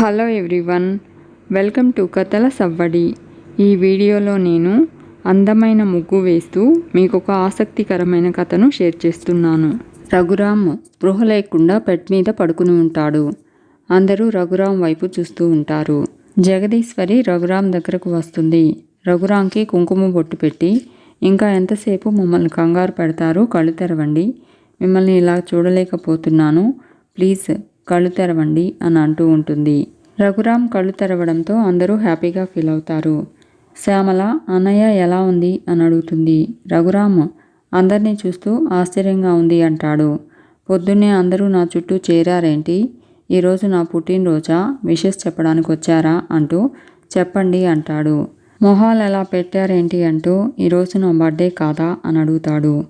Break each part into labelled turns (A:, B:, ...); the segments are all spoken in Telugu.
A: హలో ఎవ్రీవన్ వెల్కమ్ టు కథల సవ్వడి. ఈ వీడియోలో నేను అందమైన ముగ్గు వేస్తూ మీకు ఒక ఆసక్తికరమైన కథను షేర్ చేస్తున్నాను. రఘురామ్ స్పృహ లేకుండా బెడ్ మీద పడుకుని ఉంటాడు. అందరూ రఘురామ్ వైపు చూస్తూ ఉంటారు. జగదీశ్వరి రఘురామ్ దగ్గరకు వస్తుంది. రఘురామ్కి కుంకుమ బొట్టు పెట్టి ఇంకా ఎంతసేపు మమ్మల్ని కంగారు పెడతారు కళ్ళు తెరవండి. మిమ్మల్ని ఇలా చూడలేకపోతున్నాను. ప్లీజ్ కళ్ళు తెరవండి అని అంటూ ఉంటుంది. రఘురామ్ కళ్ళు తెరవడంతో అందరూ హ్యాపీగా ఫీల్ అవుతారు. శ్యామల అన్నయ్య ఎలా ఉంది? అని అడుగుతుంది. రఘురామ్ అందరినీ చూస్తూ ఆశ్చర్యంగా ఉంది అంటాడు. పొద్దున్నే అందరూ నా చుట్టూ చేరారేంటి? ఈరోజు నా పుట్టినరోజా? విషెస్ చెప్పడానికి వచ్చారా? అంటూ చెప్పండి అంటాడు. మొహాలు ఎలా పెట్టారేంటి అంటూ ఈరోజు నా బర్త్డే కాదా? అని అడుగుతాడు.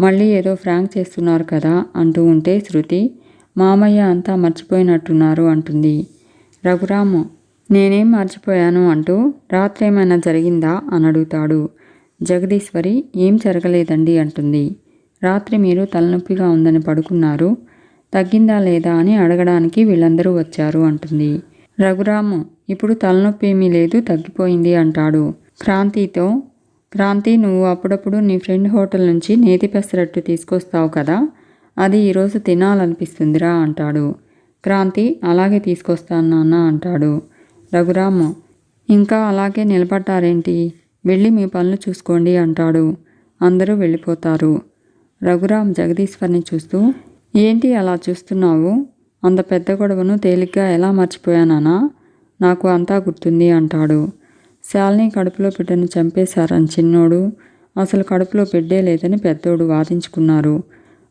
A: మళ్ళీ ఏదో ఫ్రాంక్ చేస్తున్నారు కదా? అంటూ ఉంటే శృతి మామయ్య అంతా మర్చిపోయినట్టున్నారు అంటుంది. రఘురాము నేనేం మర్చిపోయాను అంటూ రాత్రి ఏమైనా జరిగిందా అని అడుగుతాడు. జగదీశ్వరి ఏం జరగలేదండి అంటుంది. రాత్రి మీరు తలనొప్పిగా ఉందని పడుకున్నారు. తగ్గిందా లేదా అని అడగడానికి వీళ్ళందరూ వచ్చారు అంటుంది. రఘురాము ఇప్పుడు తలనొప్పి ఏమీ లేదు తగ్గిపోయింది అంటాడు. క్రాంతితో క్రాంతి నువ్వు అప్పుడప్పుడు నీ ఫ్రెండ్ హోటల్ నుంచి నేతి పెసరట్టు తీసుకొస్తావు కదా అది ఈరోజు తినాలనిపిస్తుందిరా అంటాడు. క్రాంతి అలాగే తీసుకొస్తాను నాన్న అంటాడు. రఘురామ్ ఇంకా అలాగే నిలబడ్డారేంటి? వెళ్ళి మీ పనులు చూసుకోండి అంటాడు. అందరూ వెళ్ళిపోతారు. రఘురామ్ జగదీశ్వర్ని చూస్తూ ఏంటి అలా చూస్తున్నావు? అంత పెద్ద గొడవను తేలిగ్గా ఎలా మర్చిపోయానా నాకు అంతా గుర్తుంది అంటాడు. శాలిని కడుపులో బిడ్డను చంపేశారని చిన్నోడు అసలు కడుపులో బిడ్డే లేదని పెద్దోడు వాదించుకున్నారు.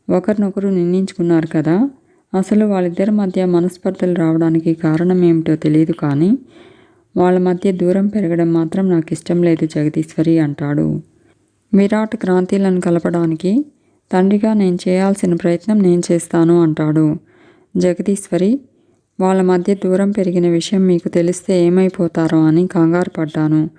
A: ఒకరినొకరు నిందించుకున్నారు కదా. అసలు వాళ్ళిద్దరి మధ్య మనస్పర్ధలు రావడానికి కారణం ఏమిటో తెలియదు కానీ వాళ్ళ మధ్య దూరం పెరగడం మాత్రం నాకు ఇష్టం లేదు జగదీశ్వరి అంటాడు. విరాట్ క్రాంతిలను కలపడానికి తండ్రిగా నేను చేయాల్సిన ప్రయత్నం నేను చేస్తాను అంటాడు. జగదీశ్వరి వాళ్ళ మధ్య దూరం పెరిగిన విషయం మీకు తెలిస్తే ఏమైపోతారో అని కంగారు పడ్డాను.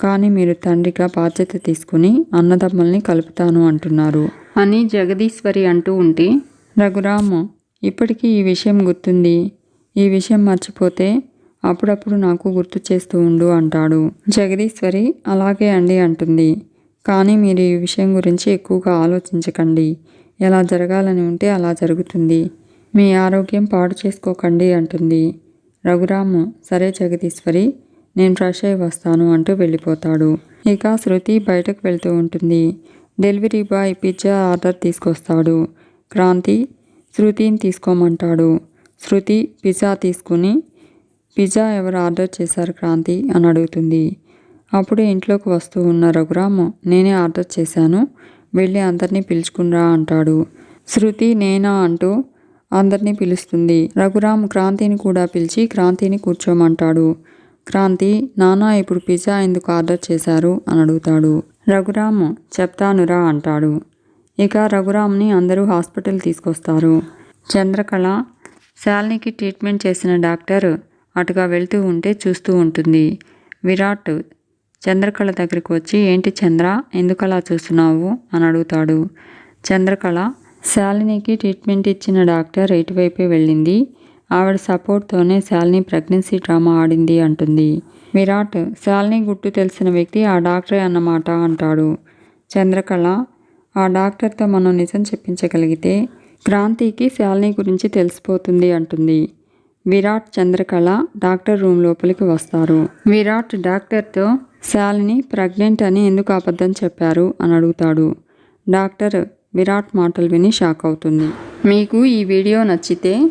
A: కానీ మీరు తండ్రిగా బాధ్యత తీసుకుని అన్నదమ్మల్ని కలుపుతాను అంటున్నారు. అని జగదీశ్వరి అంటూ ఉంటే రఘురాము ఇప్పటికీ ఈ విషయం గుర్తుంది. ఈ విషయం మర్చిపోతే అప్పుడప్పుడు నాకు గుర్తు చేస్తూ ఉండు అంటాడు. జగదీశ్వరి అలాగే అండి అంటుంది. కానీ మీరు ఈ విషయం గురించి ఎక్కువగా ఆలోచించకండి. ఎలా జరగాలని ఉంటే అలా జరుగుతుంది. మీ ఆరోగ్యం పాడు చేసుకోకండి అంటుంది. రఘురాము సరే జగదీశ్వరి నేను ఫ్రెష్ అయి వస్తాను అంటూ వెళ్ళిపోతాడు. ఇక శృతి బయటకు వెళ్తూ ఉంటుంది. డెలివరీ బాయ్ పిజ్జా ఆర్డర్ తీసుకొస్తాడు. క్రాంతి శృతిని తీసుకోమంటాడు. శృతి పిజ్జా తీసుకుని పిజ్జా ఎవరు ఆర్డర్ చేశారు క్రాంతి? అని అడుగుతుంది. అప్పుడు ఇంట్లోకి వస్తూ ఉన్న రఘురామ్ నేనే ఆర్డర్ చేశాను. వెళ్ళి అందరినీ పిలుచుకునిరా అంటాడు. శృతి నేనా? అంటూ అందరినీ పిలుస్తుంది. రఘురామ్ క్రాంతిని కూడా పిలిచి క్రాంతిని కూర్చోమంటాడు. క్రాంతి నానా ఇప్పుడు పిజ్జా ఎందుకు ఆర్డర్ చేశారు? అని అడుగుతాడు. రఘురామ్ చెప్తానురా అంటాడు. ఇక రఘురామ్ని అందరూ హాస్పిటల్ తీసుకొస్తారు. చంద్రకళ శాలినికి ట్రీట్మెంట్ చేసిన డాక్టర్ అటుగా వెళ్తూ ఉంటే చూస్తూ ఉంటుంది. విరాట్ చంద్రకళ దగ్గరికి వచ్చి ఏంటి చంద్ర ఎందుకలా చూస్తున్నావు? అని అడుగుతాడు. చంద్రకళ శాలినికి ట్రీట్మెంట్ ఇచ్చిన డాక్టర్ ఇటువైపే వెళ్ళింది. ఆవిడ సపోర్ట్తోనే శాలిని ప్రెగ్నెన్సీ డ్రామా ఆడింది అంటుంది. విరాట్ శాలిని గుట్టు తెలిసిన వ్యక్తి ఆ డాక్టరే అన్నమాట అంటాడు. చంద్రకళ ఆ డాక్టర్తో మనం నిజం చెప్పించగలిగితే క్రాంతికి శాలిని గురించి తెలిసిపోతుంది అంటుంది. విరాట్ చంద్రకళ డాక్టర్ రూమ్ లోపలికి వస్తారు. విరాట్ డాక్టర్తో శాలిని ప్రెగ్నెంట్ అని ఎందుకు అబద్ధం చెప్పారు అని అడుగుతాడు. డాక్టర్ విరాట్ మాటలు విని షాక్ అవుతుంది. మీకు ఈ వీడియో నచ్చితే